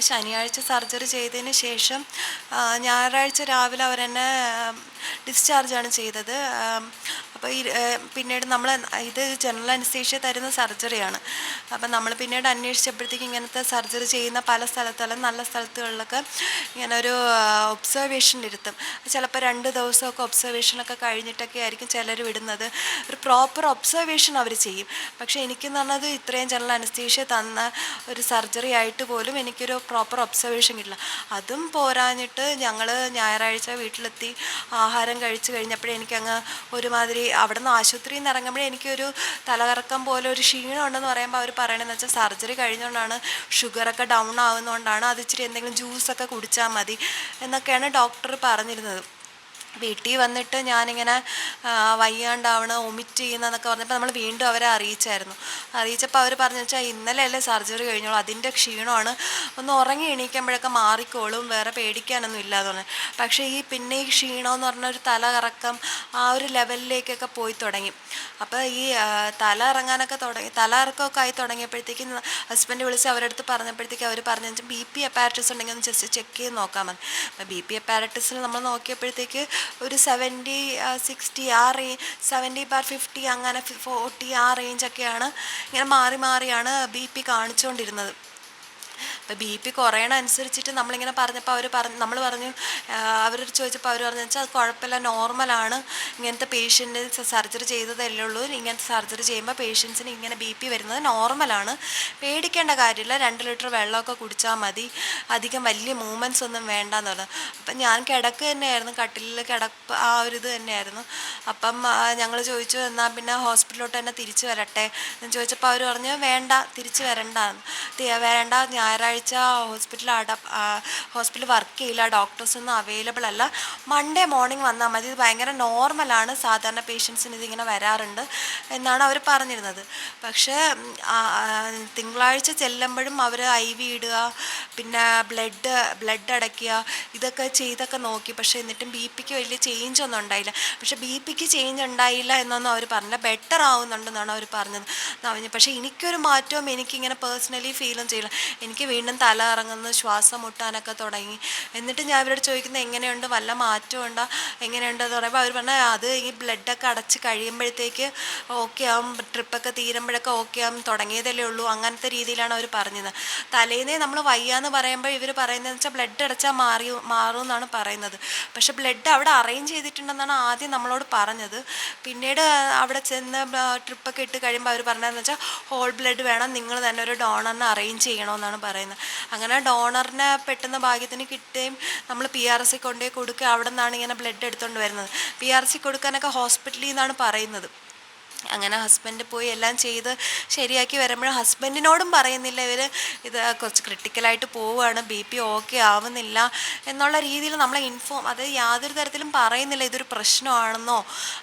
ശനിയാഴ്ച സർജറി ചെയ്തതിന് ശേഷം ഞായറാഴ്ച രാവിലെ അവരെന്നെ ഡിസ്ചാർജാണ് ചെയ്തത്. അപ്പോൾ ഈ പിന്നീട് നമ്മൾ ഇത് ജനറൽ അനസ്തേഷ്യ തരുന്ന സർജറിയാണ് അപ്പം നമ്മൾ പിന്നീട് അന്വേഷിച്ചപ്പോഴത്തേക്ക് ഇങ്ങനത്തെ സർജറി ചെയ്യുന്ന പല സ്ഥലത്തുള്ള നല്ല സ്ഥലത്തുകളിലൊക്കെ ഇങ്ങനെ ഒരു ഒബ്സർവേഷനിലിരുത്തും ചിലപ്പോൾ രണ്ട് ദിവസമൊക്കെ ഒബ്സർവേഷനൊക്കെ കഴിഞ്ഞിട്ടൊക്കെ ആയിരിക്കും ചിലർ വിടുന്നത്. ഒരു പ്രോപ്പർ ഒബ്സർവേഷൻ അവർ ചെയ്യും. പക്ഷേ എനിക്കെന്ന് പറഞ്ഞത് ഇത്രയും ജനറൽ അനസ്തേഷ്യ തന്ന ഒരു സർജറി ആയിട്ട് പോലും എനിക്കൊരു പ്രോപ്പർ ഒബ്സർവേഷൻ കിട്ടില്ല. അതും പോരാഞ്ഞിട്ട് ഞങ്ങൾ ഞായറാഴ്ച വീട്ടിലെത്തി ആഹാരം കഴിച്ചു കഴിഞ്ഞപ്പോഴേ എനിക്കങ്ങ് ഒരുമാതിരി അവിടെ നിന്ന് ആശുപത്രിയിൽ നിന്ന് ഇറങ്ങുമ്പോഴേ എനിക്കൊരു തലകറക്കം പോലെ ഒരു ക്ഷീണം ഉണ്ടെന്ന് പറയുമ്പോൾ അവർ പറയണതെന്ന് വെച്ചാൽ സർജറി കഴിഞ്ഞുകൊണ്ടാണ് ഷുഗറൊക്കെ ഡൗൺ ആവുന്നതുകൊണ്ടാണ് അത് ഇച്ചിരി എന്തെങ്കിലും ജ്യൂസൊക്കെ കുടിച്ചാൽ മതി എന്നൊക്കെയാണ് ഡോക്ടർ പറഞ്ഞിരുന്നത്. വീട്ടിൽ വന്നിട്ട് ഞാനിങ്ങനെ വയ്യാണ്ടാവണ ഒമിറ്റ് ചെയ്യുന്നതെന്നൊക്കെ പറഞ്ഞപ്പോൾ നമ്മൾ വീണ്ടും അവരെ അറിയിച്ചായിരുന്നു. അറിയിച്ചപ്പോൾ അവർ പറഞ്ഞു വെച്ചാൽ ഇന്നലെ അല്ലേ സർജറി കഴിഞ്ഞോളൂ അതിന്റെ ക്ഷീണമാണ്. ഒന്ന് ഉറങ്ങി എണീക്കുമ്പോഴൊക്കെ മാറിക്കോളും വേറെ പേടിക്കാനൊന്നും ഇല്ലാന്ന് പറഞ്ഞു. പക്ഷേ ഈ പിന്നെ ഈ ക്ഷീണമെന്ന് പറഞ്ഞ ഒരു തല ആ ഒരു ലെവലിലേക്കൊക്കെ പോയി തുടങ്ങി. അപ്പോൾ ഈ തല ഇറങ്ങാനൊക്കെ തുടങ്ങി തല ഇറക്കമൊക്കെ ആയി തുടങ്ങിയപ്പോഴത്തേക്കും ഹസ്ബൻഡ് വിളിച്ച് അവരടുത്ത് പറഞ്ഞപ്പോഴത്തേക്ക് അവർ പറഞ്ഞു വെച്ചാൽ ബി പി അപ്പാരറ്റസ് ഉണ്ടെങ്കിൽ ഒന്ന് ജസ്റ്റ് ചെക്ക് ചെയ്ത് നോക്കാൻ മതി ബി പി അപ്പാരറ്റസിൽ നമ്മൾ നോക്കിയപ്പോഴത്തേക്ക് ഒരു സെവന്റി സിക്സ്റ്റി ആ റേ സെവന്റി ബാർ ഫിഫ്റ്റി അങ്ങനെ ഫോർട്ടി ആ റേഞ്ചൊക്കെയാണ് ഇങ്ങനെ മാറി മാറിയാണ് ബി പി കാണിച്ചുകൊണ്ടിരുന്നത് അപ്പോൾ ബി പി കുറയണ അനുസരിച്ചിട്ട് നമ്മളിങ്ങനെ പറഞ്ഞപ്പോൾ അവർ പറഞ്ഞു നമ്മൾ പറഞ്ഞു അവരോട് ചോദിച്ചപ്പോൾ അവർ പറഞ്ഞു വെച്ചാൽ അത് കുഴപ്പമില്ല നോർമലാണ്. ഇങ്ങനത്തെ പേഷ്യന്റ് സർജറി ചെയ്തതല്ലേ ഉള്ളൂ. ഇങ്ങനത്തെ സർജറി ചെയ്യുമ്പോൾ പേഷ്യൻസിന് ഇങ്ങനെ ബി പി വരുന്നത് നോർമലാണ്. പേടിക്കേണ്ട കാര്യമില്ല. രണ്ട് ലിറ്റർ വെള്ളമൊക്കെ കുടിച്ചാൽ മതി. അധികം വലിയ മൂവ്മെന്റ്സ് ഒന്നും വേണ്ടെന്ന് പറഞ്ഞു. അപ്പം ഞാൻ കിടക്ക് തന്നെയായിരുന്നു. കട്ടിലിൽ കിടപ്പ് ആ ഒരു ഇത് തന്നെയായിരുന്നു. അപ്പം ഞങ്ങൾ ചോദിച്ചു എന്നാൽ പിന്നെ ഹോസ്പിറ്റലിലോട്ട് തന്നെ തിരിച്ചു വരട്ടെ എന്ന് ചോദിച്ചപ്പോൾ അവർ പറഞ്ഞു വേണ്ട തിരിച്ചു വരണ്ട വേണ്ട ഞായറാഴ്ച ഹോസ്പിറ്റൽ അഡ ഹോസ്പിറ്റൽ വർക്ക് ചെയ്യില്ല ഡോക്ടേഴ്സൊന്നും അവൈലബിൾ അല്ല. മൺഡേ മോർണിംഗ് വന്നാൽ മതി. ഇത് ഭയങ്കര നോർമലാണ് സാധാരണ പേഷ്യൻസിന് ഇതിങ്ങനെ വരാറുണ്ട് എന്നാണ് അവർ പറഞ്ഞിരുന്നത്. പക്ഷേ തിങ്കളാഴ്ച ചെല്ലുമ്പോഴും അവർ ഐ വി ഇടുക പിന്നെ ബ്ലഡ് ബ്ലഡ് അടയ്ക്കുക ഇതൊക്കെ ചെയ്തൊക്കെ നോക്കി. പക്ഷേ എന്നിട്ടും ബി പിക്ക് വലിയ ചേഞ്ച് ഒന്നും ഉണ്ടായില്ല. പക്ഷേ ബി പിക്ക് ചേഞ്ച് ഉണ്ടായില്ല എന്നൊന്നും അവർ പറഞ്ഞില്ല. ബെറ്റർ ആവുന്നുണ്ടെന്നാണ് അവർ പറഞ്ഞത്. പക്ഷേ എനിക്കൊരു മാറ്റവും എനിക്കിങ്ങനെ പേഴ്സണലി ഫീലും ചെയ്യില്ല. എനിക്ക് വീണ്ടും തല ഇറങ്ങുന്നു ശ്വാസം മുട്ടാനൊക്കെ തുടങ്ങി. എന്നിട്ട് ഞാൻ ഇവരോട് ചോദിക്കുന്നത് എങ്ങനെയുണ്ട്? വല്ല മാറ്റമുണ്ടോ എങ്ങനെയുണ്ട്? എന്ന് പറയുമ്പോൾ അവർ പറഞ്ഞാൽ അത് ഈ ബ്ലഡൊക്കെ അടച്ച് കഴിയുമ്പോഴത്തേക്ക് ഓക്കെ ആവും ട്രിപ്പൊക്കെ തീരുമ്പോഴൊക്കെ ഓക്കെ ആവും തുടങ്ങിയതല്ലേ ഉള്ളൂ. അങ്ങനത്തെ രീതിയിലാണ് അവർ പറഞ്ഞത്. തലേന്നേ നമ്മൾ വയ്യാന്ന് പറയുമ്പോൾ ഇവർ പറയുന്നതെന്ന് വെച്ചാൽ ബ്ലഡ് അടച്ചാൽ മാറി മാറും എന്നാണ് പറയുന്നത്. പക്ഷെ ബ്ലഡ് അവിടെ അറേഞ്ച് ചെയ്തിട്ടുണ്ടെന്നാണ് ആദ്യം നമ്മളോട് പറഞ്ഞത്. പിന്നീട് അവിടെ ചെന്ന് ട്രിപ്പൊക്കെ ഇട്ട് കഴിയുമ്പോൾ അവർ പറഞ്ഞതെന്ന് വെച്ചാൽ ഹോൾ ബ്ലഡ് വേണം നിങ്ങൾ തന്നെ ഒരു ഡോണറിനെ അറേഞ്ച് ചെയ്യണമെന്നാണ് പറയുന്നത്. അങ്ങനെ ഡോണറിനെ പെട്ടെന്ന് ഭാഗ്യത്തിന് കിട്ടുകയും നമ്മൾ പി ആർ സി കൊണ്ടുപോയി കൊടുക്കുക അവിടെ നിന്നാണ് ഇങ്ങനെ ബ്ലഡ് എടുത്തുകൊണ്ട് വരുന്നത്. പി ആർ സി കൊടുക്കാനൊക്കെ ഹോസ്പിറ്റലിൽ നിന്നാണ് പറയുന്നത്. അങ്ങനെ ഹസ്ബൻഡ് പോയി എല്ലാം ചെയ്ത് ശരിയാക്കി വരുമ്പോൾ ഹസ്ബൻഡിനോടും പറയുന്നില്ല ഇവർ ഇത് കുറച്ച് ക്രിട്ടിക്കലായിട്ട് പോവുകയാണ് ബി പി ഓക്കെ ആവുന്നില്ല എന്നുള്ള രീതിയിൽ നമ്മളെ ഇൻഫോം അത് യാതൊരു തരത്തിലും പറയുന്നില്ല ഇതൊരു പ്രശ്നമാണെന്നോ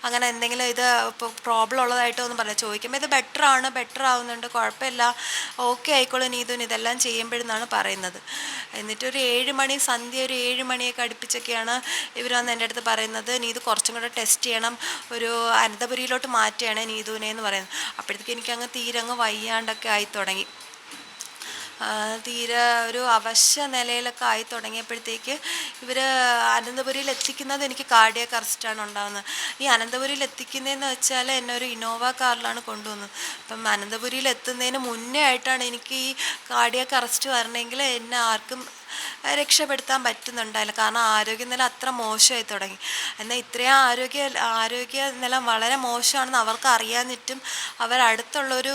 അങ്ങനെ എന്തെങ്കിലും ഇത് ഇപ്പോൾ പ്രോബ്ലം ഉള്ളതായിട്ടോ ഒന്നും പറയാം ചോദിക്കുമ്പോൾ ഇത് ബെറ്റർ ആണ് ബെറ്റർ ആവുന്നുണ്ട് കുഴപ്പമില്ല ഓക്കെ ആയിക്കോളും നീതുൻ ഇതെല്ലാം ചെയ്യുമ്പോഴെന്നാണ് പറയുന്നത്. എന്നിട്ട് ഒരു ഏഴ് മണി സന്ധ്യ ഒരു ഏഴ് മണിയൊക്കെ അടുപ്പിച്ചൊക്കെയാണ് ഇവർ വന്ന് എന്റെ അടുത്ത് പറയുന്നത് നീ ഇത് കുറച്ചും കൂടെ ടെസ്റ്റ് ചെയ്യണം ഒരു അനന്തപുരിയിലോട്ട് മാറ്റുകയാണ് നീതുവിനെ എന്ന് പറയുന്നത് അപ്പോഴത്തേക്ക് എനിക്ക് അങ്ങ് തീരെ അങ്ങ് വയ്യാണ്ടൊക്കെ ആയി തുടങ്ങി. തീരെ ഒരു അവശ്യ നിലയിലൊക്കെ ആയി തുടങ്ങിയപ്പോഴത്തേക്ക് ഇവർ അനന്തപുരിയിൽ എത്തിക്കുന്നത് എനിക്ക് കാർഡിയക് അറസ്റ്റാണ് ഉണ്ടാകുന്നത് ഈ അനന്തപുരിയിൽ എത്തിക്കുന്നതെന്ന് വെച്ചാൽ എന്നെ ഒരു ഇന്നോവ കാറിലാണ് കൊണ്ടുവന്നത്. അപ്പം അനന്തപുരിയിൽ എത്തുന്നതിന് മുന്നേ ആയിട്ടാണ് എനിക്ക് ഈ കാർഡിയാക് അറസ്റ്റ് വരണമെങ്കിൽ എന്നെ ആർക്കും രക്ഷപ്പെടുത്താൻ പറ്റുന്നുണ്ടായില്ല. കാരണം ആരോഗ്യനില അത്ര മോശമായി തുടങ്ങി. എന്നാൽ ഇത്രയും ആരോഗ്യ ആരോഗ്യ നില വളരെ മോശമാണെന്ന് അവർക്ക് അറിയാനിട്ടും അവർ അടുത്തുള്ളൊരു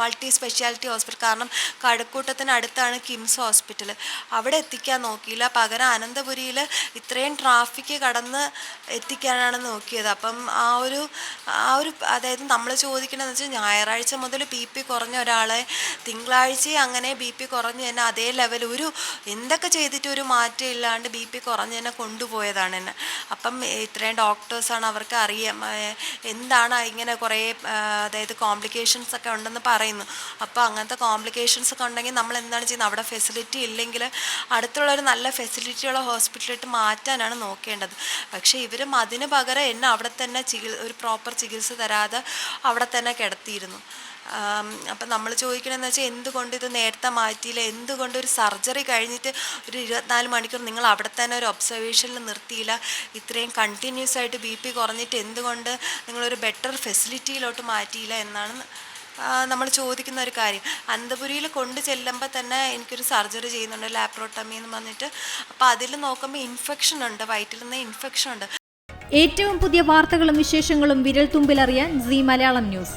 മൾട്ടി സ്പെഷ്യാലിറ്റി ഹോസ്പിറ്റൽ കാരണം കഴക്കൂട്ടത്തിന് അടുത്താണ് കിംസ് ഹോസ്പിറ്റൽ. അവിടെ എത്തിക്കാൻ നോക്കിയില്ല. പകരം അനന്തപുരിയിൽ ഇത്രയും ട്രാഫിക് കടന്ന് എത്തിക്കാനാണ് നോക്കിയത്. അപ്പം ആ ഒരു ആ ഒരു അതായത് നമ്മൾ ചോദിക്കണമെന്ന് വെച്ചാൽ ഞായറാഴ്ച മുതൽ ബി പി കുറഞ്ഞ ഒരാളെ തിങ്കളാഴ്ച അങ്ങനെ ബി പി കുറഞ്ഞ് തന്നെ അതേ ലെവൽ ഒരു എന്തൊക്കെ ചെയ്തിട്ട് ഒരു മാറ്റം ഇല്ലാണ്ട് ബി പി കുറഞ്ഞ് തന്നെ കൊണ്ടുപോയതാണ് എന്നെ. അപ്പം ഇത്രയും ഡോക്ടേഴ്സാണ് അവർക്ക് അറിയാം എന്താണ് ഇങ്ങനെ കുറേ അതായത് കോംപ്ലിക്കേഷൻസ് ഒക്കെ ഉണ്ടെന്ന് പറയുന്നു. അപ്പോൾ അങ്ങനത്തെ കോംപ്ലിക്കേഷൻസ് ഒക്കെ ഉണ്ടെങ്കിൽ നമ്മൾ എന്താണ് ചെയ്യുന്നത്? അവിടെ ഫെസിലിറ്റി ഇല്ലെങ്കിൽ അടുത്തുള്ള ഒരു നല്ല ഫെസിലിറ്റിയുള്ള ഹോസ്പിറ്റലിലോട്ട് മാറ്റാനാണ് നോക്കേണ്ടത്. പക്ഷേ ഇവരും അതിന് പകരം എന്നെ അവിടെ തന്നെ ചികിത്സ ഒരു പ്രോപ്പർ ചികിത്സ തരാതെ അവിടെ തന്നെ കിടത്തിയിരുന്നു. അപ്പം നമ്മൾ ചോദിക്കണമെന്ന് വെച്ചാൽ എന്തുകൊണ്ട് ഇത് നേരത്തെ മാറ്റിയില്ല? എന്തുകൊണ്ട് ഒരു സർജറി കഴിഞ്ഞിട്ട് ഒരു ഇരുപത്തിനാല് മണിക്കൂർ നിങ്ങൾ അവിടെ തന്നെ ഒരു ഒബ്സർവേഷനിൽ നിർത്തിയില്ല? ഇത്രയും കണ്ടിന്യൂസ് ആയിട്ട് ബി പി കുറഞ്ഞിട്ട് എന്തുകൊണ്ട് നിങ്ങളൊരു ബെറ്റർ ഫെസിലിറ്റിയിലോട്ട് മാറ്റിയില്ല എന്നാണ് നമ്മൾ ചോദിക്കുന്ന ഒരു കാര്യം. അന്തപുരിയിൽ കൊണ്ടു ചെല്ലുമ്പോൾ തന്നെ എനിക്കൊരു സർജറി ചെയ്യുന്നുണ്ട് ലാപ്രോട്ടമി എന്ന് പറഞ്ഞിട്ട്. അപ്പോൾ അതിൽ നോക്കുമ്പോൾ ഇൻഫെക്ഷൻ ഉണ്ട് വയറ്റിൽ നിന്ന് ഇൻഫെക്ഷൻ ഉണ്ട്. ഏറ്റവും പുതിയ വാർത്തകളും വിശേഷങ്ങളും വിരൽ തുമ്പിലറിയാൻ സി മലയാളം ന്യൂസ്.